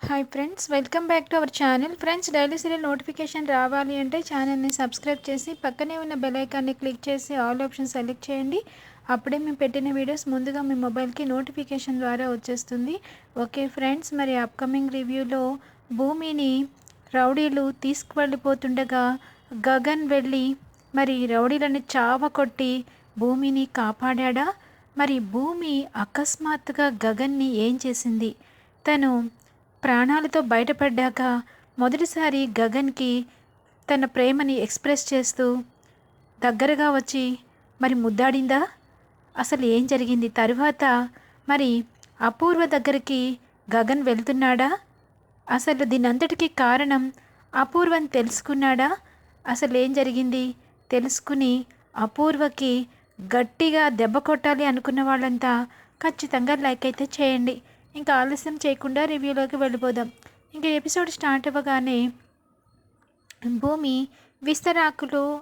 Hi friends welcome back to our channel friends daily serial notification రావాలి అంటే ఛానల్ని subscribe చేసి పక్కనే ఉన్న బెల్ ఐకాన్ని క్లిక్ చేసి ఆల్ ఆప్షన్ సెలెక్ట్ చేయండి. అప్పుడే మేము పెట్టిన వీడియోస్ ముందుగా మీ మొబైల్కి నోటిఫికేషన్ ద్వారా వచ్చేస్తుంది. ఓకే ఫ్రెండ్స్ మరి అప్కమింగ్ రివ్యూలో భూమిని రౌడీలు తీసుకువెళ్ళిపోతుండగా గగన్ వెళ్ళి మరి రౌడీలను చావ కొట్టి భూమిని కాపాడా మరి భూమి అకస్మాత్తుగా గగన్ని ఏం చేసింది? తను ప్రాణాలతో బయటపడ్డాక మొదటిసారి గగన్కి తన ప్రేమని ఎక్స్ప్రెస్ చేస్తూ దగ్గరగా వచ్చి మరి ముద్దాడిందా? అసలు ఏం జరిగింది? తరువాత మరి అపూర్వ దగ్గరికి గగన్ వెళ్తున్నాడా? అసలు దీనంతటికీ కారణం అపూర్వని తెలుసుకున్నాడా? అసలు ఏం జరిగింది? తెలుసుకుని అపూర్వకి గట్టిగా దెబ్బ కొట్టాలి అనుకున్న వాళ్ళంతా ఖచ్చితంగా లైక్ అయితే చేయండి. ఇంకా ఆలస్యం చేయకుండా రివ్యూలోకి వెళ్ళిపోదాం. ఇంకా ఎపిసోడ్ స్టార్ట్ అవ్వగానే భూమి విస్తరాకులు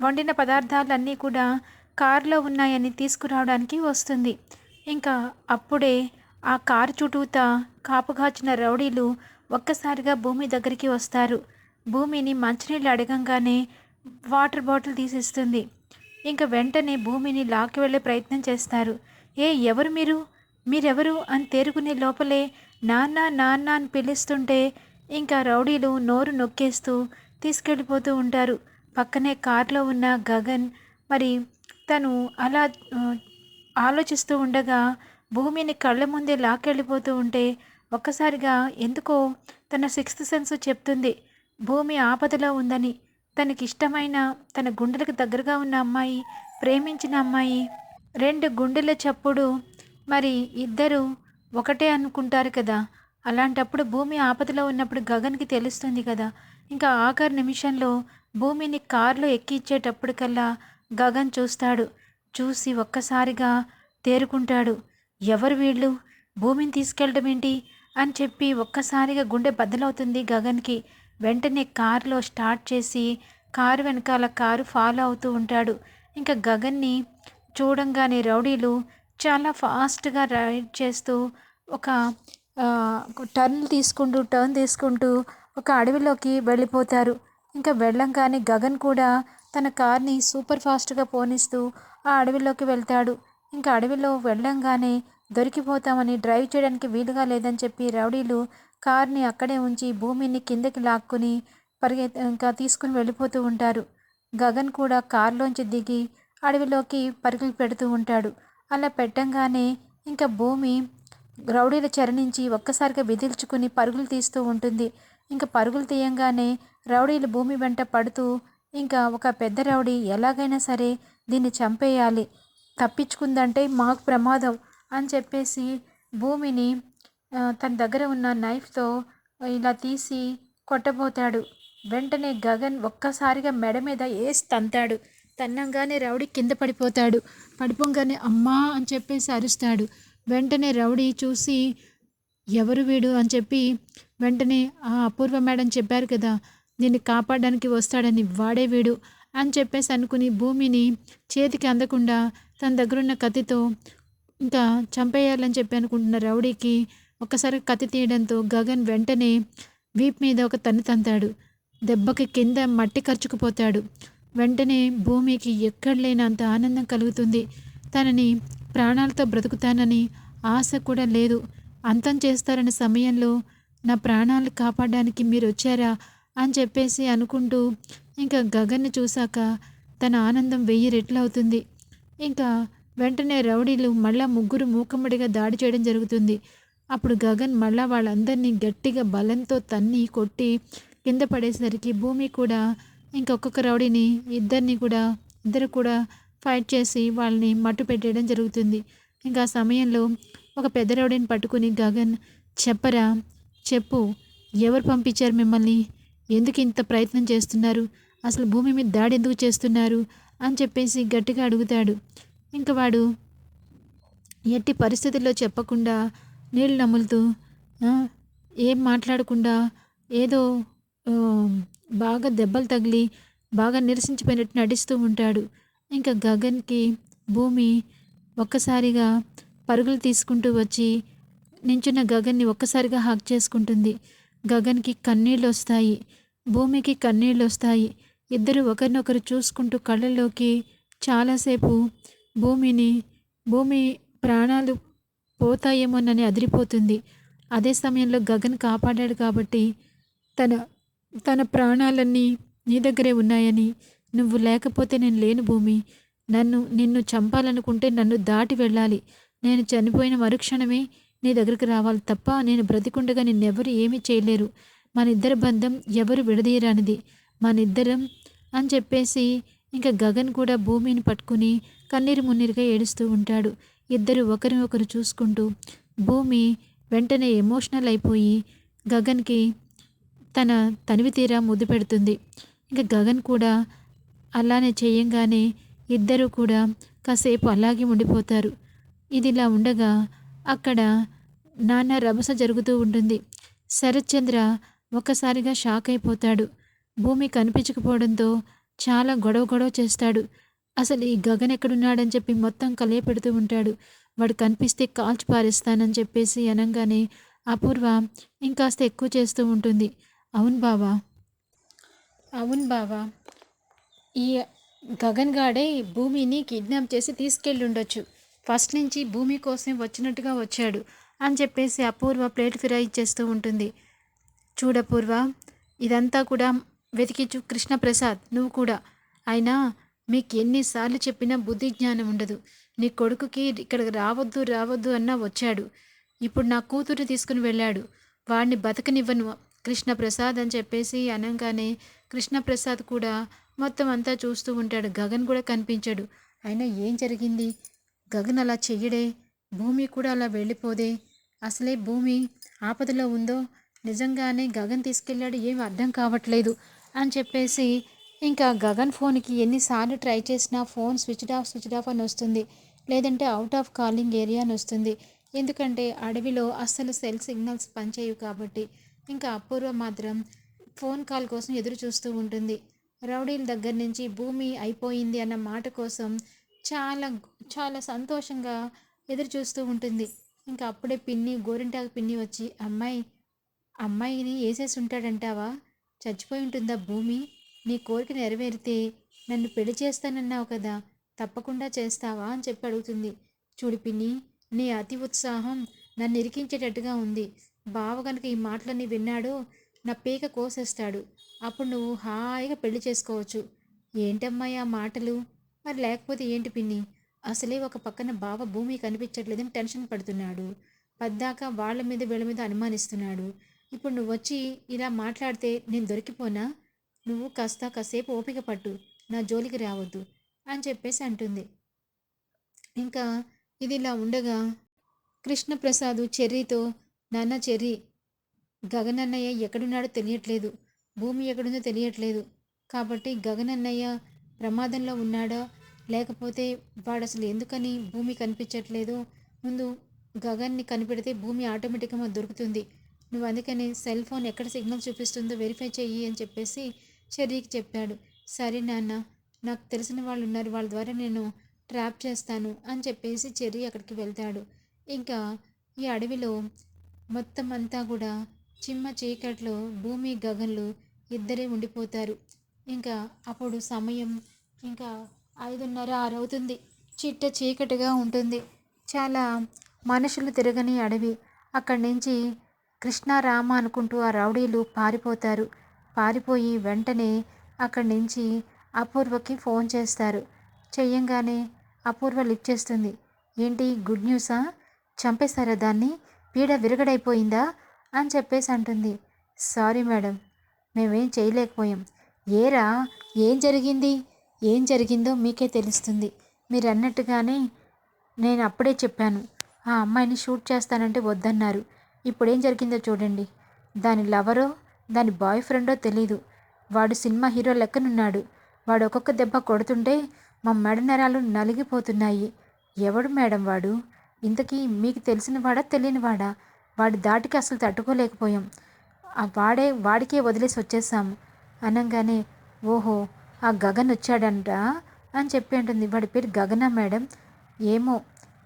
వండిన పదార్థాలన్నీ కూడా కారులో ఉన్నాయని తీసుకురావడానికి వస్తుంది. ఇంకా అప్పుడే ఆ కారు చుట్టూతా కాపుగాచిన రౌడీలు ఒక్కసారిగా భూమి దగ్గరికి వస్తారు. భూమిని మంచినీళ్ళు అడగంగానే వాటర్ బాటిల్ తీసిస్తుంది. ఇంకా వెంటనే భూమిని లాక్కి వెళ్ళే ప్రయత్నం చేస్తారు. ఏ ఎవరు మీరు? మీరెవరు అని తేరుకునే లోపలే నాన్న నాన్న అని పిలుస్తుంటే ఇంకా రౌడీలు నోరు నొక్కేస్తూ తీసుకెళ్ళిపోతూ ఉంటారు. పక్కనే కారులో ఉన్న గగన్ మరి తను అలా ఆలోచిస్తూ ఉండగా భూమిని కళ్ళ ముందే లాక్కెళ్ళిపోతూ ఉంటే ఒక్కసారిగా ఎందుకో తన సిక్స్త్ సెన్స్ చెప్తుంది. భూమి ఆపదలో ఉందని. తనకి ఇష్టమైన తన గుండెలకు దగ్గరగా ఉన్న అమ్మాయి ప్రేమించిన అమ్మాయి రెండు గుండెల చప్పుడు మరి ఇద్దరు ఒకటే అనుకుంటారు కదా. అలాంటప్పుడు భూమి ఆపదలో ఉన్నప్పుడు గగన్కి తెలుస్తుంది కదా. ఇంకా ఆఖరి నిమిషంలో భూమిని కారులో ఎక్కించేటప్పటికల్లా గగన్ చూస్తాడు. చూసి ఒక్కసారిగా తేరుకుంటాడు. ఎవరు వీళ్ళు? భూమిని తీసుకెళ్ళడం ఏంటి? అని చెప్పి ఒక్కసారిగా గుండె బద్దలవుతుంది గగన్కి. వెంటనే కారులో స్టార్ట్ చేసి కారు వెనకాల కారు ఫాలో అవుతూ ఉంటాడు. ఇంకా గగన్ని చూడంగానే రౌడీలు చాలా ఫాస్ట్గా రైడ్ చేస్తూ ఒక టర్న్ తీసుకుంటూ టర్న్ తీసుకుంటూ ఒక అడవిలోకి వెళ్ళిపోతారు. ఇంకా వెళ్ళంగానే గగన్ కూడా తన కార్ని సూపర్ ఫాస్ట్గా పోనిస్తూ ఆ అడవిలోకి వెళ్తాడు. ఇంకా అడవిలో వెళ్ళంగానే దొరికిపోతామని డ్రైవ్ చేయడానికి వీలుగా లేదని చెప్పి రౌడీలు కార్ని అక్కడే ఉంచి భూమిని కిందకి లాక్కుని పరిగె ఇంకా తీసుకుని వెళ్ళిపోతూ ఉంటారు. గగన్ కూడా కారులోంచి దిగి అడవిలోకి పరుగులు పెడుతూ ఉంటాడు. అలా పెట్టంగానే ఇంకా భూమి రౌడీల చెర నుంచి ఒక్కసారిగా విదిల్చుకుని పరుగులు తీస్తూ ఉంటుంది. ఇంకా పరుగులు తీయంగానే రౌడీలు భూమి వెంట పడుతూ ఇంకా ఒక పెద్ద రౌడీ ఎలాగైనా సరే దీన్ని చంపేయాలి. తప్పించుకుందంటే మాకు ప్రమాదం అని చెప్పేసి భూమిని తన దగ్గర ఉన్న నైఫ్తో ఇలా తీసి కొట్టబోతాడు. వెంటనే గగన్ ఒక్కసారిగా మెడ మీద వేసి తంతాడు. తన్నంగానే రౌడీ కింద పడిపోతాడు. పడిపోగానే అమ్మా అని చెప్పేసి అరుస్తాడు. వెంటనే రౌడీ చూసి ఎవరు వీడు అని చెప్పి వెంటనే ఆ అపూర్వ మేడం చెప్పారు కదా దీన్ని కాపాడడానికి వస్తాడని వాడే వీడు అని చెప్పేసి అనుకుని భూమిని చేతికి అందకుండా తన దగ్గరున్న కత్తితో ఇంకా చంపేయాలని చెప్పి అనుకుంటున్న రౌడీకి ఒక్కసారి కత్తి తీయడంతో గగన్ వెంటనే వీప్ మీద ఒక తన్ను తంతాడు. దెబ్బకి కింద మట్టి ఖర్చుకుపోతాడు వెంటనే భూమికి ఎక్కడ లేనంత ఆనందం కలుగుతుంది. తనని ప్రాణాలతో బ్రతుకుతానని ఆశ కూడా లేదు. అంతం చేస్తారనే సమయంలో నా ప్రాణాలు కాపాడడానికి మీరు వచ్చారా అని చెప్పేసి అనుకుంటూ ఇంకా గగన్ని చూశాక తన ఆనందం వెయ్యి రెట్లు అవుతుంది. ఇంకా వెంటనే రౌడీలు మళ్ళా ముగ్గురు మూకమ్మడిగా దాడి చేయడం జరుగుతుంది. అప్పుడు గగన్ మళ్ళా వాళ్ళందరినీ గట్టిగా బలంతో తన్ని కొట్టి కింద పడేసరికి భూమి కూడా ఇంకొక్కొక్క రౌడీని ఇద్దరిని కూడా ఇద్దరు కూడా ఫైట్ చేసి వాళ్ళని మట్టు పెట్టేయడం జరుగుతుంది. ఇంకా ఆ సమయంలో ఒక పెద్ద రౌడీని పట్టుకుని గగన్ చెప్పరా చెప్పు ఎవరు పంపించారు మిమ్మల్ని? ఎందుకు ఇంత ప్రయత్నం చేస్తున్నారు? అసలు భూమి మీద దాడి ఎందుకు చేస్తున్నారు? అని చెప్పేసి గట్టిగా అడుగుతాడు. ఇంకా వాడు ఎట్టి పరిస్థితుల్లో చెప్పకుండా నీళ్ళు నములుతూ ఏం మాట్లాడకుండా ఏదో బాగా దెబ్బలు తగిలి బాగా నిరసించిపోయినట్టు నటిస్తూ ఉంటాడు. ఇంకా గగన్కి భూమి ఒక్కసారిగా పరుగులు తీసుకుంటూ వచ్చి నించున్న గగన్ని ఒక్కసారిగా హక్ చేసుకుంటుంది. గగన్కి కన్నీళ్ళు వస్తాయి. భూమికి కన్నీళ్ళు వస్తాయి. ఇద్దరు ఒకరినొకరు చూసుకుంటూ కళ్ళల్లోకి చాలాసేపు భూమిని భూమి ప్రాణాలు పోతాయేమోనని అదిరిపోతుంది. అదే సమయంలో గగన్ కాపాడాడు కాబట్టి తన తన ప్రాణాలన్నీ నీ దగ్గరే ఉన్నాయని నువ్వు లేకపోతే నేను లేను భూమి. నన్ను నిన్ను చంపాలనుకుంటే నన్ను దాటి వెళ్ళాలి. నేను చనిపోయిన మరుక్షణమే నీ దగ్గరికి రావాలి తప్ప నేను బ్రతికుండగా నిన్నెవరు ఏమీ చేయలేరు. మన ఇద్దరి బంధం ఎవరు విడదీయరానిది. మనిద్దరం అని చెప్పేసి ఇంకా గగన్ కూడా భూమిని పట్టుకుని కన్నీరు మున్నీరుగా ఏడుస్తూ ఉంటాడు. ఇద్దరు ఒకరిని ఒకరు చూసుకుంటూ భూమి వెంటనే ఎమోషనల్ అయిపోయి గగన్కి తన తనివి తీరా ముద్దు పెడుతుంది. ఇంకా గగన్ కూడా అలానే చేయంగానే ఇద్దరూ కూడా కాసేపు అలాగే ఉండిపోతారు. ఇదిలా ఉండగా అక్కడ నాన్న రభస జరుగుతూ ఉంటుంది. శరత్చంద్ర ఒక్కసారిగా షాక్ అయిపోతాడు. భూమి కనిపించకపోవడంతో చాలా గొడవ గొడవ చేస్తాడు. అసలు ఈ గగన్ ఎక్కడున్నాడని చెప్పి మొత్తం కలియ పెడుతూ ఉంటాడు. వాడు కనిపిస్తే కాల్చి పారేస్తానని చెప్పేసి అనగానే అపూర్వ ఇంకాస్త ఎక్కువ చేస్తూ ఉంటుంది. అవును బావా. అవును బావా. ఈ గగన్ గాడే భూమిని కిడ్నాప్ చేసి తీసుకెళ్ళి ఉండొచ్చు ఫస్ట్ నుంచి భూమి కోసం వచ్చినట్టుగా వచ్చాడు అని చెప్పేసి అపూర్వ ప్లేట్ ఫిరాయి చేస్తూ ఉంటుంది. చూడపూర్వ ఇదంతా కూడా వెతికిచు కృష్ణప్రసాద్ నువ్వు కూడా. అయినా మీకు ఎన్నిసార్లు చెప్పినా బుద్ధి జ్ఞానం ఉండదు. నీ కొడుకుకి ఇక్కడికి రావద్దు రావద్దు అన్నా వచ్చాడు. ఇప్పుడు నా కూతురు తీసుకుని వెళ్ళాడు. వాడిని బతకనివ్వను కృష్ణప్రసాద్ అని చెప్పేసి అనగానే కృష్ణప్రసాద్ కూడా మొత్తం అంతా చూస్తూ ఉంటాడు. గగన్ కూడా కనిపించాడు. అయినా ఏం జరిగింది? గగన్ అలా చెయ్యడే? భూమి కూడా అలా వెళ్ళిపోదే? అసలే భూమి ఆపదలో ఉందో? నిజంగానే గగన్ తీసుకెళ్ళాడు? ఏం అర్థం కావట్లేదు అని చెప్పేసి ఇంకా గగన్ ఫోన్కి ఎన్నిసార్లు ట్రై చేసినా phone switch off switch off అని వస్తుంది. లేదంటే అవుట్ ఆఫ్ కాలింగ్ ఏరియా అని వస్తుంది. ఎందుకంటే అడవిలో అస్సలు సెల్ సిగ్నల్స్ పనిచేయవు కాబట్టి ఇంకా అపూర్వ మాత్రం ఫోన్ కాల్ కోసం ఎదురు చూస్తూ ఉంటుంది. రౌడీల దగ్గర నుంచి భూమి అయిపోయింది అన్న మాట కోసం చాలా చాలా సంతోషంగా ఎదురు చూస్తూ ఉంటుంది. ఇంకా అప్పుడే పిన్ని గోరింటాకు పిన్ని వచ్చి అమ్మాయి అమ్మాయిని వేసేసి ఉంటాడంటావా? చచ్చిపోయి ఉంటుందా భూమి? నీ కోరిక నెరవేరితే నన్ను పెళ్ళి చేస్తానన్నావు కదా తప్పకుండా చేస్తావా? అని చెప్పి అడుగుతుంది. చూడు పిన్ని నీ అతి ఉత్సాహం నన్ను ఇరికించేటట్టుగా ఉంది. బావ గనుక ఈ మాటలన్నీ విన్నాడో నా పీక కోసేస్తాడు. అప్పుడు నువ్వు హాయిగా పెళ్ళి చేసుకోవచ్చు. ఏంటమ్మాయి ఆ మాటలు? మరి లేకపోతే ఏంటి పిన్ని? అసలే ఒక పక్కన బావ భూమి కనిపించట్లేదని టెన్షన్ పడుతున్నాడు. పద్దాక వాళ్ళ మీద వీళ్ళ మీద అనుమానిస్తున్నాడు. ఇప్పుడు నువ్వు వచ్చి ఇలా మాట్లాడితే నేను దొరికిపోనా? నువ్వు కాస్త కాసేపు ఓపిక పట్టు. నా జోలికి రావద్దు అని చెప్పేసి అంటుంది. ఇంకా ఇది ఇలా ఉండగా కృష్ణప్రసాద్ చెర్రీతో నాన్న చెర్రీ గగనన్నయ్య ఎక్కడున్నాడో తెలియట్లేదు. భూమి ఎక్కడుందో తెలియట్లేదు. కాబట్టి గగనన్నయ్య ప్రమాదంలో ఉన్నాడా? లేకపోతే వాడు అసలు ఎందుకని భూమి కనిపించట్లేదు? ముందు గగన్ని కనిపెడితే భూమి ఆటోమేటిక్గా దొరుకుతుంది. నువ్వు అందుకని సెల్ ఫోన్ ఎక్కడ సిగ్నల్ చూపిస్తుందో వెరిఫై చెయ్యి అని చెప్పేసి చెర్రీకి చెప్పాడు. సరే నాన్న నాకు తెలిసిన వాళ్ళు ఉన్నారు వాళ్ళ ద్వారా నేను ట్రాప్ చేస్తాను అని చెప్పేసి చెర్రీ అక్కడికి వెళ్తాడు. ఇంకా ఈ అడవిలో మొత్తం అంతా కూడా చిమ్మ చీకట్లో భూమి గగన్లు ఇద్దరే ఉండిపోతారు. ఇంకా అప్పుడు సమయం ఇంకా ఐదున్నర ఆరు అవుతుంది చిట్ట చీకటిగా ఉంటుంది. చాలా మనుషులు తిరగని అడవి. అక్కడి నుంచి కృష్ణారామ అనుకుంటూ ఆ రౌడీలు పారిపోతారు. పారిపోయి వెంటనే అక్కడి నుంచి అపూర్వకి ఫోన్ చేస్తారు. చెయ్యంగానే అపూర్వ లిఫ్ట్ చేస్తుంది. ఏంటి గుడ్ న్యూసా? చంపేశారా దాన్ని? పీడ విరగడైపోయిందా? అని చెప్పేసి అంటుంది. సారీ మేడం మేమేం చేయలేకపోయాం. ఏరా ఏం జరిగింది? ఏం జరిగిందో మీకే తెలుస్తుంది. మీరు అన్నట్టుగానే నేను అప్పుడే చెప్పాను. ఆ అమ్మాయిని షూట్ చేస్తానంటే వద్దన్నారు. ఇప్పుడేం జరిగిందో చూడండి. దాని లవరో దాని బాయ్ ఫ్రెండో తెలీదు. వాడు సినిమా హీరో లెక్కనున్నాడు. వాడు ఒక్కొక్క దెబ్బ కొడుతుంటే మా మెడ నరాలు నలిగిపోతున్నాయి. ఎవడు మేడం వాడు? ఇంతకీ మీకు తెలిసిన వాడా తెలియని వాడా వాడి దాటికి అసలు తట్టుకోలేకపోయాం. ఆ వాడే వాడికే వదిలేసి వచ్చేసాము అనగానే ఓహో ఆ గగన్ వచ్చాడంట? అని చెప్పి అంటుంది. వాడి పేరు గగన మేడం. ఏమో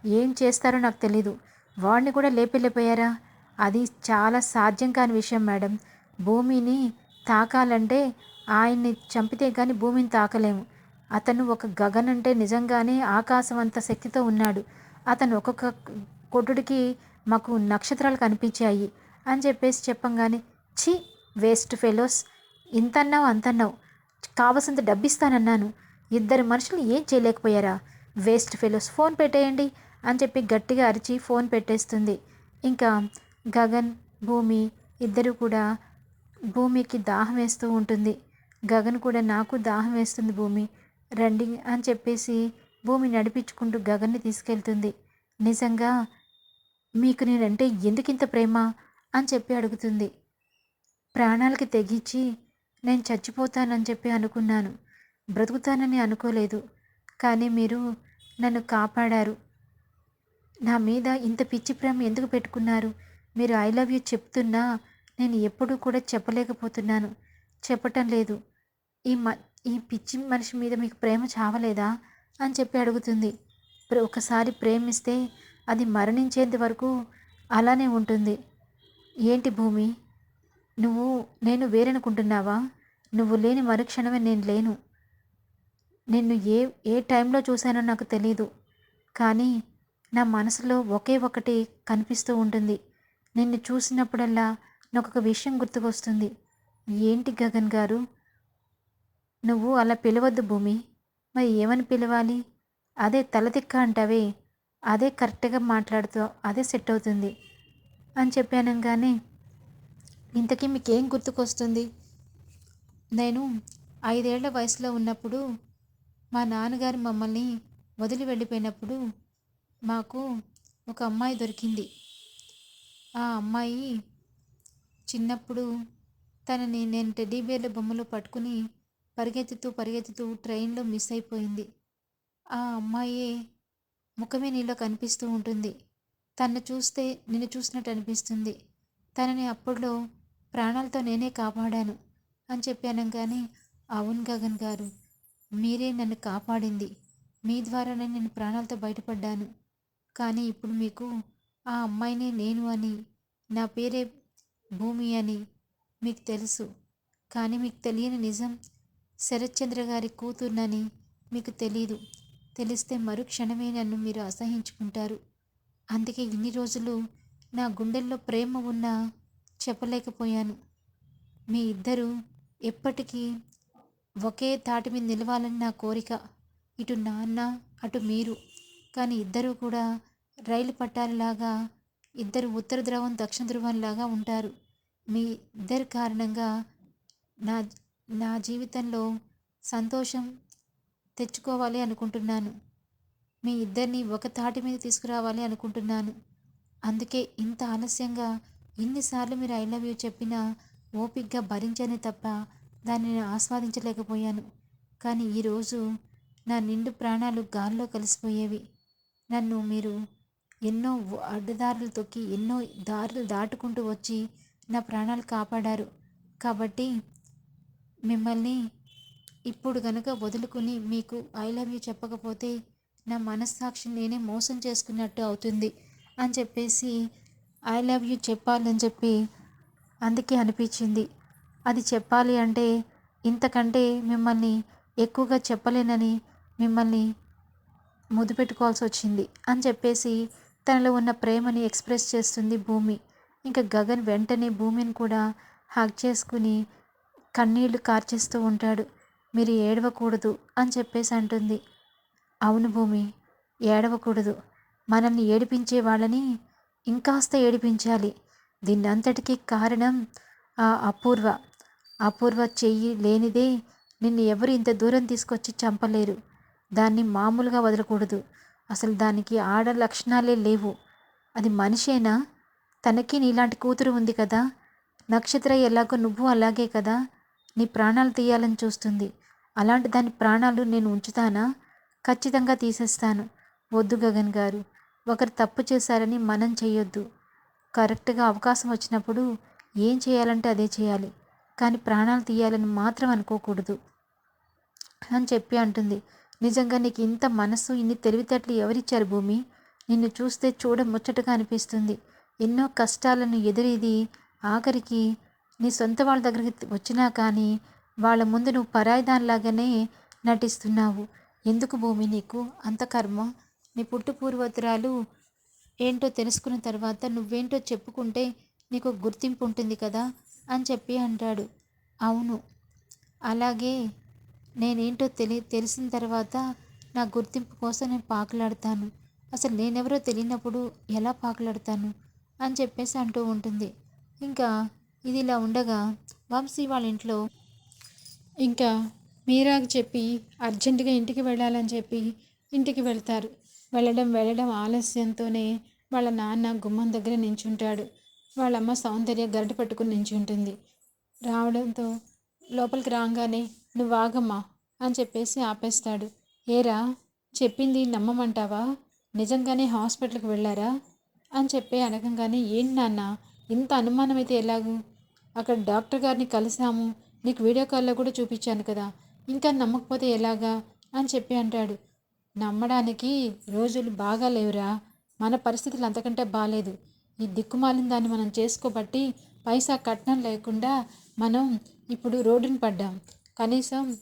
ఏం చేస్తారో నాకు తెలీదు. వాడిని కూడా లేపెళ్ళిపోయారా? అది చాలా సాధ్యం కాని విషయం మేడం. భూమిని తాకాలంటే ఆయన్ని చంపితే కానీ భూమిని తాకలేము. అతను ఒక గగన్ అంటే నిజంగానే ఆకాశం అంత శక్తితో ఉన్నాడు. అతను ఒక్కొక్క కొట్టుడికి మాకు నక్షత్రాలు కనిపించాయి అని చెప్పేసి చెప్పంగానే ఛీ వేస్ట్ ఫెలోస్ ఇంతన్నావు అంతన్నావు కావలసినంత డబ్బిస్తానన్నాను. ఇద్దరు మనుషులు ఏం చేయలేకపోయారా? వేస్ట్ ఫెలోస్ ఫోన్ పెట్టేయండి అని చెప్పి గట్టిగా అరిచి ఫోన్ పెట్టేస్తుంది. ఇంకా గగన్ భూమి ఇద్దరు కూడా భూమికి దాహం వేస్తూ ఉంటుంది. గగన్ కూడా నాకు దాహం వేస్తుంది భూమి రండి అని చెప్పేసి భూమి నడిపించుకుంటూ గగన్ని తీసుకెళ్తుంది. నిజంగా మీకు నేనంటే ఎందుకింత ప్రేమ? అని చెప్పి అడుగుతుంది. ప్రాణాలకి తెగించి నేను చచ్చిపోతానని చెప్పి అనుకున్నాను. బ్రతుకుతానని అనుకోలేదు. కానీ మీరు నన్ను కాపాడారు. నా మీద ఇంత పిచ్చి ప్రేమ ఎందుకు పెట్టుకున్నారు? మీరు ఐ లవ్ యూ చెప్తున్నా నేను ఎప్పుడూ కూడా చెప్పలేకపోతున్నాను. చెప్పటం లేదు. ఈ మ ఈ పిచ్చి మనిషి మీద మీకు ప్రేమ చావలేదా? అని చెప్పి అడుగుతుంది. ఒకసారి ప్రేమిస్తే అది మరణించేంత వరకు అలానే ఉంటుంది. ఏంటి భూమి? నువ్వు నేను వేరనుకుంటున్నావా? నువ్వు లేని మరుక్షణమే నేను లేను. నిన్ను ఏ ఏ టైంలో చూశానో నాకు తెలీదు. కానీ నా మనసులో ఒకే ఒకటి కనిపిస్తూ ఉంటుంది. నిన్ను చూసినప్పుడల్లా నాకు ఒక విషయం గుర్తుకొస్తుంది. ఏంటి గగన్ గారు? నువ్వు అలా పిలవద్దు భూమి. మరి ఏమని పిలవాలి? అదే తలదిక్క అంటావే. అదే కరెక్ట్గా మాట్లాడుతూ అదే సెట్ అవుతుంది అని చెప్పానంగానే ఇంతకీ మీకేం గుర్తుకొస్తుంది? నేను ఐదేళ్ళ వయసులో ఉన్నప్పుడు మా నాన్నగారు మమ్మల్ని వదిలి వెళ్ళిపోయినప్పుడు మాకు ఒక అమ్మాయి దొరికింది. ఆ అమ్మాయి చిన్నప్పుడు తనని నేను టెడ్డీబేర్ల బొమ్మలు పట్టుకుని పరిగెత్తుతూ పరిగెత్తుతూ ట్రైన్లో మిస్ అయిపోయింది. ఆ అమ్మాయే ముఖమే నీలో కనిపిస్తూ ఉంటుంది. తన్ను చూస్తే నిన్ను చూసినట్టు అనిపిస్తుంది. తనని అప్పుడులో ప్రాణాలతో నేనే కాపాడాను అని చెప్పాను కానీ అవును గగన్ గారు మీరే నన్ను కాపాడింది. మీ ద్వారానే నేను ప్రాణాలతో బయటపడ్డాను. కానీ ఇప్పుడు మీకు ఆ అమ్మాయినే నేను అని నా పేరే భూమి అని మీకు తెలుసు. కానీ మీకు తెలియని నిజం శరత్చంద్ర గారి కూతుర్నని మీకు తెలీదు. తెలిస్తే మరుక్షణమే నన్ను మీరు అసహించుకుంటారు. అందుకే ఇన్ని రోజులు నా గుండెల్లో ప్రేమ ఉన్నా చెప్పలేకపోయాను. మీ ఇద్దరు ఎప్పటికీ ఒకే తాటి మీద నిలవాలని నా కోరిక. ఇటు నాన్న అటు మీరు. కానీ ఇద్దరూ కూడా రైలు పట్టాలలాగా ఇద్దరు ఉత్తర ధ్రువం దక్షిణ ధ్రువంలాగా ఉంటారు. మీ ఇద్దరి కారణంగా నా నా జీవితంలో సంతోషం తెచ్చుకోవాలి అనుకుంటున్నాను. మీ ఇద్దరిని ఒక తాటి మీద తీసుకురావాలి అనుకుంటున్నాను. అందుకే ఇంత ఆలస్యంగా ఎన్నిసార్లు మీరు ఐ లవ్ యూ చెప్పినా ఓపిగ్గా భరించానే తప్ప దాన్ని నేను ఆస్వాదించలేకపోయాను. కానీ ఈరోజు నా నిండు ప్రాణాలు గాల్లో కలిసిపోయేవి. నన్ను మీరు ఎన్నో అడ్డదారులు తొక్కి ఎన్నో దారులు దాటుకుంటూ వచ్చి నా ప్రాణాలు కాపాడారు. కాబట్టి మిమ్మల్ని ఇప్పుడు గనక వదులుకుని మీకు ఐ లవ్ యూ చెప్పకపోతే నా మనస్సాక్షి నేనే మోసం చేసుకున్నట్టు అవుతుంది అని చెప్పేసి ఐ లవ్ యూ చెప్పాలని చెప్పి అందుకే అనిపించింది. అది చెప్పాలి అంటే ఇంతకంటే మిమ్మల్ని ఎక్కువగా చెప్పలేనని మిమ్మల్ని ముద్దు పెట్టుకోవాల్సి వచ్చింది అని చెప్పేసి తనలో ఉన్న ప్రేమని ఎక్స్ప్రెస్ చేస్తుంది భూమి. ఇంకా గగన్ వెంటనే భూమిని కూడా హగ్ చేసుకుని కన్నీళ్ళు కార్చేస్తూ ఉంటాడు. మీరు ఏడవకూడదు అని చెప్పేసి అంటుంది. అవును భూమి ఏడవకూడదు. మనల్ని ఏడిపించే వాళ్ళని ఇంకాస్త ఏడిపించాలి. దీన్నంతటికీ కారణం ఆ అపూర్వ. అపూర్వ చెయ్యి లేనిదే నిన్ను ఎవరు ఇంత దూరం తీసుకొచ్చి చంపలేరు. దాన్ని మామూలుగా వదలకూడదు. అసలు దానికి ఆడ లక్షణాలే లేవు. అది మనిషేనా? తనకి నీలాంటి కూతురు ఉంది కదా? నక్షత్ర ఎలాగో నువ్వు అలాగే కదా? నీ ప్రాణాలు తీయాలని చూస్తుంది. అలాంటి దాని ప్రాణాలు నేను ఉంచుతానా? ఖచ్చితంగా తీసేస్తాను. వద్దు గగన్ గారు. ఒకరు తప్పు చేశారని మనం చేయొద్దు కరెక్ట్గా అవకాశం వచ్చినప్పుడు ఏం చేయాలంటే అదే చేయాలి. కానీ ప్రాణాలు తీయాలని మాత్రం అనుకోకూడదు. అని చెప్పి అంటుంది. నిజంగా నీకు ఇంత మనసు ఇన్ని తెలివితేటలు ఎవరిచ్చారు భూమి? నిన్ను చూస్తే చూడ ముచ్చటగా అనిపిస్తుంది. ఎన్నో కష్టాలను ఎదురీది ఆఖరికి నీ సొంత వాళ్ళ దగ్గరికి వచ్చినా కానీ వాళ్ళ ముందు నువ్వు పరాయిదానిలాగానే నటిస్తున్నావు. ఎందుకు భూమి నీకు అంత కర్మ? నీ పుట్టు పూర్వోత్తరాలు ఏంటో తెలుసుకున్న తర్వాత నువ్వేంటో చెప్పుకుంటే నీకు గుర్తింపు ఉంటుంది కదా అని చెప్పి అంటాడు. అవును. అలాగే నేనేంటో తెలి తెలిసిన తర్వాత నా గుర్తింపు కోసం నేను పాకులాడతాను. అసలు నేనెవరో తెలియనప్పుడు ఎలా పాకులాడతాను అని చెప్పేసి అంటూ ఉంటుంది. ఇంకా ఇది ఇలా ఉండగా వంశీ వాళ్ళ ఇంట్లో ఇంకా మీరాకు చెప్పి అర్జెంటుగా ఇంటికి వెళ్ళాలని చెప్పి ఇంటికి వెళ్తారు. వెళ్ళడం వెళ్ళడం ఆలస్యంతోనే వాళ్ళ నాన్న గుమ్మం దగ్గర నించుంటాడు. వాళ్ళమ్మ సౌందర్య గరటి పట్టుకుని నించుంటుంది. రావడంతో లోపలికి రాగానే నువ్వు ఆగమ్మా అని చెప్పేసి ఆపేస్తాడు. ఏరా చెప్పింది నమ్మమంటావా? నిజంగానే హాస్పిటల్కి వెళ్ళారా? అని చెప్పి అనగంగానే ఏంటి నాన్న ఇంత అనుమానం అయితే ఎలాగూ? అక్కడ డాక్టర్ గారిని కలిసాము నీకు వీడియో కాల్లో కూడా చూపించాను కదా. ఇంకా నమ్మకపోతే ఎలాగా? అని చెప్పి అంటాడు. నమ్మడానికి రోజులు బాగా లేవురా. మన పరిస్థితులు అంతకంటే బాగాలేదు ఈ దిక్కుమాలిన దాన్ని మనం చేసుకోబట్టి పైసా కట్నం లేకుండా మనం ఇప్పుడు రోడ్డుని పడ్డాం. కనీసం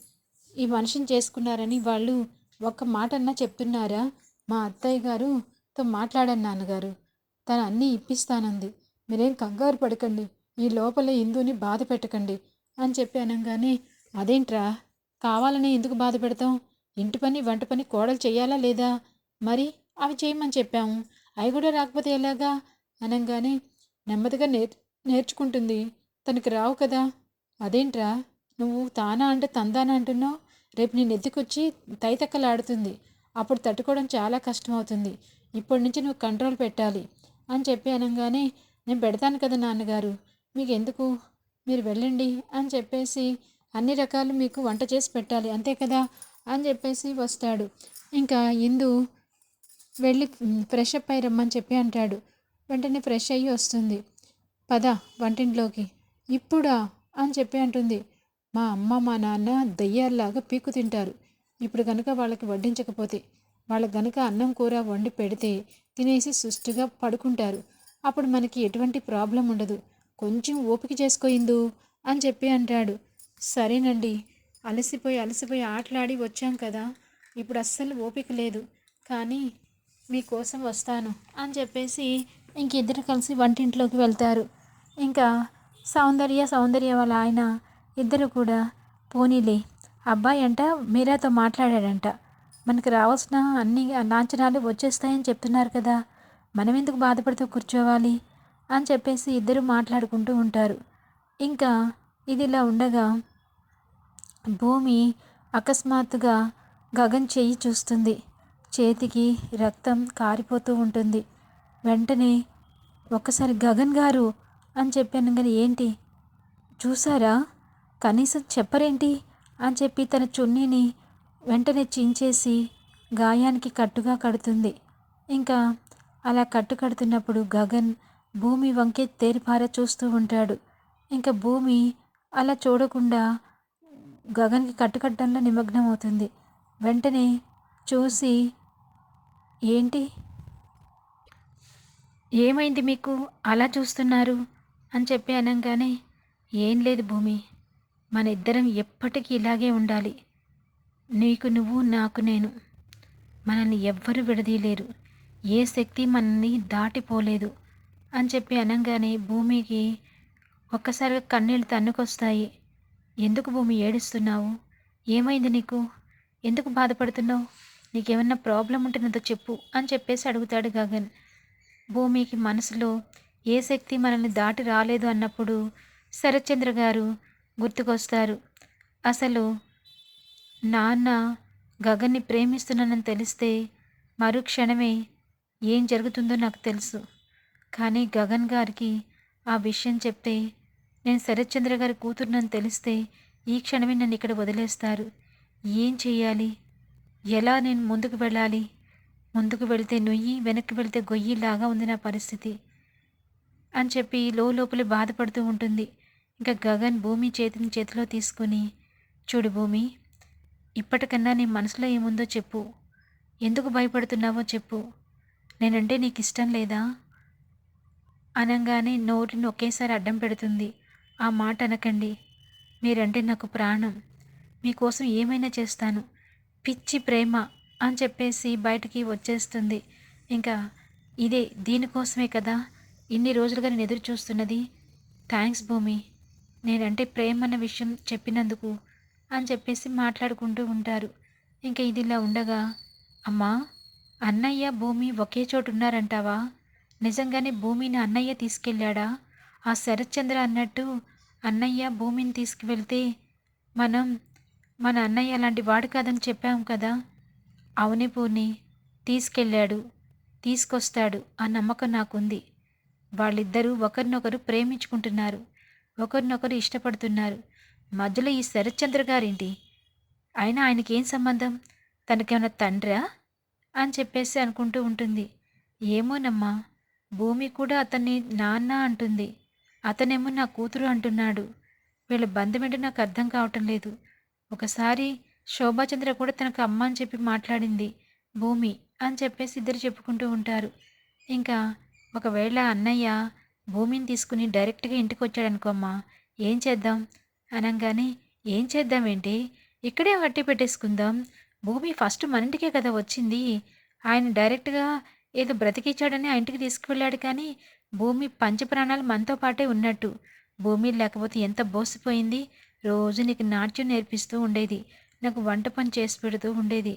ఈ మనిషిని చేసుకున్నారని వాళ్ళు ఒక్క మాట అన్నా చెప్తున్నారా? మా అత్తయ్య గారుతో మాట్లాడాను నాన్నగారు. తను అన్నీ ఇప్పిస్తానంది. మీరేం కంగారు పడకండి. ఈ లోపల ఇందుని బాధ పెట్టకండి అని చెప్పి అనగానే అదేంట్రా? కావాలని ఎందుకు బాధ పెడతాం? ఇంటి పని వంట పని కోడలు చేయాలా లేదా? మరి అవి చేయమని చెప్పాము అవి కూడా రాకపోతే ఎలాగా? అనగానే నెమ్మదిగా నేర్ నేర్చుకుంటుంది. తనకి రావు కదా. అదేంట్రా? నువ్వు తానా అంటే తందానా అంటున్నావు? రేపు నేను ఎత్తుకొచ్చి తైతక్కలాడుతుంది. అప్పుడు తట్టుకోవడం చాలా కష్టమవుతుంది. ఇప్పటి నుంచి నువ్వు కంట్రోల్ పెట్టాలి అని చెప్పి అనగానే నేను పెడతాను కదా నాన్నగారు. మీకు ఎందుకు మీరు వెళ్ళండి అని చెప్పేసి అన్ని రకాలు మీకు వంట చేసి పెట్టాలి అంతే కదా? అని చెప్పేసి వస్తాడు. ఇంకా ఇందు వెళ్ళి ఫ్రెష్ అప్ అయి రమ్మని చెప్పి అంటాడు. వెంటనే ఫ్రెష్ అయ్యి వస్తుంది. పద వంటింట్లోకి. ఇప్పుడా? అని చెప్పి అంటుంది. మా అమ్మ మా నాన్న దయ్యాల్లాగా పీకు తింటారు. ఇప్పుడు కనుక వాళ్ళకి వడ్డించకపోతే వాళ్ళకి కనుక అన్నం కూర వండి పెడితే తినేసి సుష్టిగా పడుకుంటారు. అప్పుడు మనకి ఎటువంటి ప్రాబ్లం ఉండదు. కొంచెం ఓపిక చేసుకోయిందు అని చెప్పి అంటాడు. సరేనండి. అలసిపోయి అలసిపోయి ఆటలాడి వచ్చాం కదా. ఇప్పుడు అస్సలు ఓపిక లేదు. కానీ మీకోసం వస్తాను అని చెప్పేసి ఇంక ఇద్దరు కలిసి వంటింట్లోకి వెళ్తారు. ఇంకా సౌందర్య సౌందర్య వాళ్ళ ఆయన ఇద్దరు కూడా పోనీలే. అబ్బాయి అంట మీరాతో మాట్లాడాడంట. మనకు రావాల్సిన అన్ని లాంఛనాలు వచ్చేస్తాయని చెప్తున్నారు కదా. మనం ఎందుకు బాధపడుతూ కూర్చోవాలి? అని చెప్పేసి ఇద్దరు మాట్లాడుకుంటూ ఉంటారు. ఇంకా ఇది ఇలా ఉండగా భూమి అకస్మాత్తుగా గగన్ చెయ్యి చూస్తుంది. చేతికి రక్తం కారిపోతూ ఉంటుంది. వెంటనే ఒక్కసారి గగన్ గారు అని చెప్పాను కానీ ఏంటి? చూసారా కనీసం చెప్పరేంటి? అని చెప్పి తన చున్నీని వెంటనే చించేసి గాయానికి కట్టుగా కడుతుంది. ఇంకా అలా కట్టు కడుతున్నప్పుడు గగన్ భూమి వంకే తేరిపార చూస్తూ ఉంటాడు. ఇంకా భూమి అలా చూడకుండా గగన్కి కట్టుకట్టడంలో నిమగ్నం అవుతుంది వెంటనే చూసి ఏంటి? ఏమైంది మీకు? అలా చూస్తున్నారు? అని చెప్పి అనగానే ఏం లేదు భూమి. మన ఇద్దరం ఎప్పటికీ ఇలాగే ఉండాలి. నీకు నువ్వు నాకు నేను. మనల్ని ఎవ్వరు విడదీయలేరు. ఏ శక్తి మనల్ని దాటిపోలేదు. అని చెప్పి అనగానే భూమికి ఒక్కసారిగా కన్నీళ్ళు తన్నుకొస్తాయి. ఎందుకు భూమి ఏడుస్తున్నావు? ఏమైంది నీకు? ఎందుకు బాధపడుతున్నావు? నీకేమన్నా ప్రాబ్లం ఉంటే నాతో చెప్పు అని చెప్పేసి అడుగుతాడు గగన్. భూమికి మనసులో ఏ శక్తి మనల్ని దాటి రాలేదు అన్నప్పుడు శరత్చంద్ర గారు గుర్తుకొస్తారు. అసలు నాన్న గగన్ని ప్రేమిస్తున్నానని తెలిస్తే మరుక్షణమే ఏం జరుగుతుందో నాకు తెలుసు. కానీ గగన్ గారికి ఆ విషయం చెప్తే నేను శరత్చంద్ర గారి కూతురునని తెలిస్తే ఈ క్షణమే నన్ను ఇక్కడ వదిలేస్తారు. ఏం చేయాలి ఎలా నేను ముందుకు వెళ్ళాలి? ముందుకు వెళితే నొయ్యి వెనక్కి వెళితే గొయ్యిలాగా ఉంది నా పరిస్థితి అని చెప్పి లోపల బాధపడుతూ ఉంటుంది. ఇంకా గగన్ భూమి చేతిని చేతిలో తీసుకొని చూడు భూమి ఇప్పటికన్నా నీ మనసులో ఏముందో చెప్పు. ఎందుకు భయపడుతున్నావో చెప్పు. నేనంటే నీకు ఇష్టం లేదా? అనగానే నోటిని ఒకేసారి అడ్డం పెడుతుంది. ఆ మాట అనకండి. మీరంటే నాకు ప్రాణం. మీకోసం ఏమైనా చేస్తాను. పిచ్చి ప్రేమ అని చెప్పేసి బయటికి వచ్చేస్తుంది. ఇంకా ఇదే దీనికోసమే కదా ఇన్ని రోజులుగా నేను ఎదురు చూస్తున్నది? థ్యాంక్స్ భూమి. నేనంటే ప్రేమ అన్న విషయం చెప్పినందుకు అని చెప్పేసి మాట్లాడుకుంటూ ఉంటారు. ఇంకా ఇది ఇలా ఉండగా అమ్మా అన్నయ్య భూమి ఒకే చోటు ఉన్నారంటావా నిజంగానే భూమిని అన్నయ్య తీసుకెళ్ళాడా? ఆ శరత్చంద్ర అన్నట్టు అన్నయ్య భూమిని తీసుకువెళ్తే మనం మన అన్నయ్య అలాంటి వాడు కాదని చెప్పాం కదా. అవునే పూర్ణి తీసుకెళ్ళాడు తీసుకొస్తాడు ఆ నమ్మకం నాకుంది. వాళ్ళిద్దరూ ఒకరినొకరు ప్రేమించుకుంటున్నారు ఒకరినొకరు ఇష్టపడుతున్నారు. మధ్యలో ఈ శరత్చంద్ర గారేంటి? అయినా ఆయనకి ఏం సంబంధం? తనకేమైనా తండ్రా? అని చెప్పేసి అనుకుంటూ ఉంటుంది. ఏమోనమ్మా భూమి కూడా అతన్ని నాన్న అంటుంది. అతనేమో నా కూతురు అంటున్నాడు. వీళ్ళ బంధమేంటో నాకు అర్థం కావటం లేదు. ఒకసారి శోభాచంద్ర కూడా తనకు అమ్మ అని చెప్పి మాట్లాడింది. భూమి అని చెప్పేసి ఇద్దరు చెప్పుకుంటూ ఉంటారు. ఇంకా ఒకవేళ అన్నయ్య భూమిని తీసుకుని డైరెక్ట్గా ఇంటికి వచ్చాడనుకోమ్మా ఏం చేద్దాం? అనగానే ఏం చేద్దాం ఏంటి? ఇక్కడే వట్టి పెట్టేసుకుందాం. భూమి ఫస్ట్ మన ఇంటికే కదా వచ్చింది. ఆయన డైరెక్ట్గా ఏదో బ్రతికిచ్చాడని ఆ ఇంటికి తీసుకువెళ్ళాడు కానీ భూమి పంచప్రాణాలు మనతో పాటే ఉన్నట్టు. భూమి లేకపోతే ఎంత బోసిపోయింది? రోజు నీకు నాట్యం నేర్పిస్తూ ఉండేది. నాకు వంట పని చేసి పెడుతూ ఉండేది.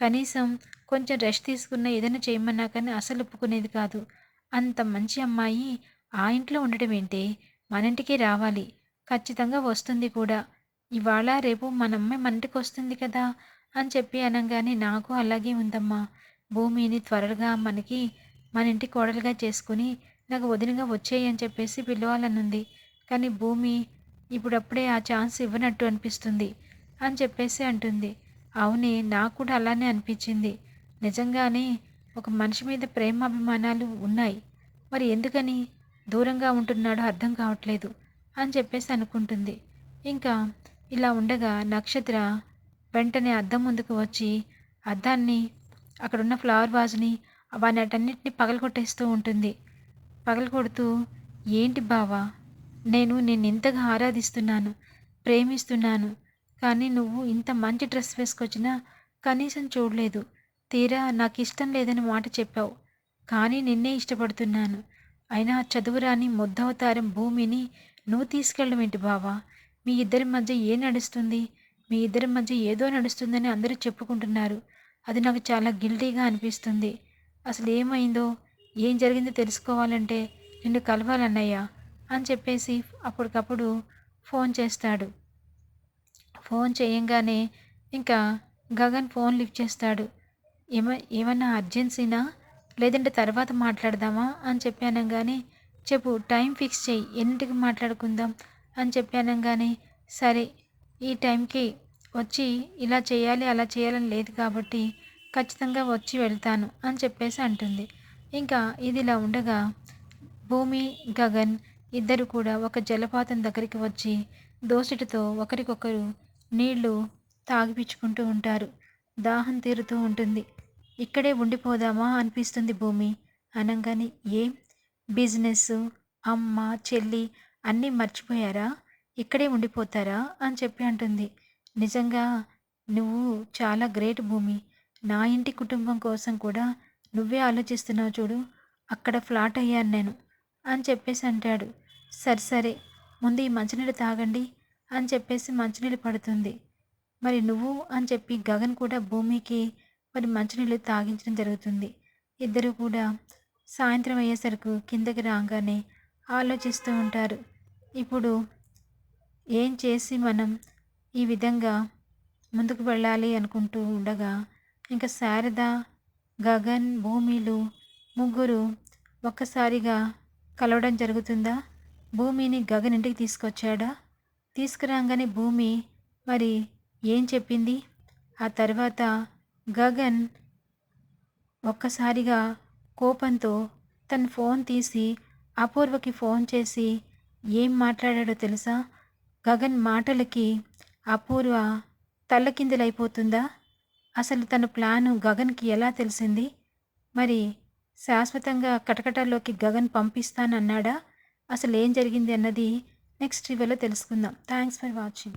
కనీసం కొంచెం రెస్ట్ తీసుకున్న ఏదైనా చేయమన్నా కానీ అసలు ఒప్పుకునేది కాదు. అంత మంచి అమ్మాయి ఆ ఇంట్లో ఉండటం ఏంటి? మన ఇంటికి రావాలి. ఖచ్చితంగా వస్తుంది కూడా. ఇవాళ రేపు మన అమ్మాయి మన ఇంటికి వస్తుంది కదా అని చెప్పి అనగానే నాకు అలాగే ఉందమ్మా. భూమిని త్వరగా మనకి మన ఇంటి కోడలుగా చేసుకుని నాకు వదినగా వచ్చేయి అని చెప్పేసి పిలవాలనుంది. కానీ భూమి ఇప్పుడప్పుడే ఆ ఛాన్స్ ఇవ్వనట్టు అనిపిస్తుంది అని చెప్పేసి అంటుంది. అవునే నాకు కూడా అలానే అనిపించింది. నిజంగానే ఒక మనిషి మీద ప్రేమాభిమానాలు ఉన్నాయి. మరి ఎందుకని? దూరంగా ఉంటున్నాడో అర్థం కావట్లేదు అని చెప్పేసి అనుకుంటుంది. ఇంకా ఇలా ఉండగా నక్షత్ర వెంటనే అద్దం ముందుకు వచ్చి అద్దాన్ని అక్కడున్న ఫ్లవర్ వాజ్ని వాటన్నిటిని పగలగొట్టేస్తూ ఉంటుంది. పగలగొడుతూ ఏంటి బావా నేను నేను ఇంతగా ఆరాధిస్తున్నాను ప్రేమిస్తున్నాను కానీ నువ్వు ఇంత మంచి డ్రెస్ వేసుకొచ్చినా కనీసం చూడలేదు. తీరా నాకు ఇష్టం లేదని మాట చెప్పావు. కానీ నిన్నే ఇష్టపడుతున్నాను. అయినా చదువురాని ముద్దవతారం భూమిని నువ్వు తీసుకెళ్ళడం ఏంటి బావా? మీ ఇద్దరి మధ్య ఏం నడుస్తుంది? మీ ఇద్దరి మధ్య ఏదో నడుస్తుందని అందరూ చెప్పుకుంటున్నారు. అది నాకు చాలా గిల్టీగా అనిపిస్తుంది. అసలు ఏమైందో? ఏం జరిగిందో తెలుసుకోవాలంటే నిన్ను కలవాలన్నయ్యా అని చెప్పేసి అప్పటికప్పుడు ఫోన్ చేస్తాడు. ఫోన్ చేయంగానే ఇంకా గగన్ ఫోన్ లిఫ్ట్ చేస్తాడు. ఏమ ఏమన్నా అర్జెన్సీనా? లేదంటే తర్వాత మాట్లాడదామా అని చెప్పి కానీ చెప్పు టైం ఫిక్స్ చేయి ఎన్నింటికి మాట్లాడుకుందాం అని చెప్పి కానీ సరే ఈ టైంకి వచ్చి ఇలా చేయాలి అలా చేయాలని లేదు కాబట్టి ఖచ్చితంగా వచ్చి వెళ్తాను అని చెప్పేసి అంటుంది. ఇంకా ఇది ఇలా ఉండగా భూమి గగన్ ఇద్దరు కూడా ఒక జలపాతం దగ్గరికి వచ్చి దోసిటితో ఒకరికొకరు నీళ్ళు తాగిపించుకుంటూ ఉంటారు. దాహం తీరుతూ ఉంటుంది. ఇక్కడే ఉండిపోదామా అనిపిస్తుంది భూమి అనగానే. ఏం? బిజినెస్ అమ్మ చెల్లి అన్నీ మర్చిపోయారా? ఇక్కడే ఉండిపోతారా? అని చెప్పి అంటుంది. నిజంగా నువ్వు చాలా గ్రేట్ భూమి. నా ఇంటి కుటుంబం కోసం కూడా నువ్వే ఆలోచిస్తున్నావు చూడు. అక్కడ ఫ్లాట్ అయ్యాను నేను అని చెప్పేసి అంటాడు. సరే సరే ముందు ఈ మంచినీళ్ళు తాగండి అని చెప్పేసి మంచినీళ్ళు పడుతుంది. మరి నువ్వు అని చెప్పి గగన్ కూడా భూమికి మరి మంచినీళ్ళు తాగించడం జరుగుతుంది. ఇద్దరు కూడా సాయంత్రం అయ్యేసరికి కిందకి రాగానే ఆలోచిస్తూ ఉంటారు. ఇప్పుడు ఏం చేసి మనం ఈ విధంగా ముందుకు వెళ్ళాలి అనుకుంటూ ఉండగా ఇంకా శారద గగన్ భూమిలు ముగ్గురు ఒక్కసారిగా కలవడం జరుగుతుందా? భూమిని గగన్ ఇంటికి తీసుకొచ్చాడా? తీసుకురాగానే భూమి మరి ఏం చెప్పింది? ఆ తర్వాత గగన్ ఒక్కసారిగా కోపంతో తన ఫోన్ తీసి అపూర్వకి ఫోన్ చేసి ఏం మాట్లాడాడో తెలుసా? గగన్ మాటలకి అపూర్వ తల్లకిందులైపోతుందా? అసలు తన ప్లాను గగన్కి ఎలా తెలిసింది? మరి శాశ్వతంగా కటకటాల్లోకి గగన్ పంపిస్తానన్నాడా? అసలు ఏం జరిగింది అన్నది నెక్స్ట్ ఇవాళ తెలుసుకుందాం. Thanks for watching.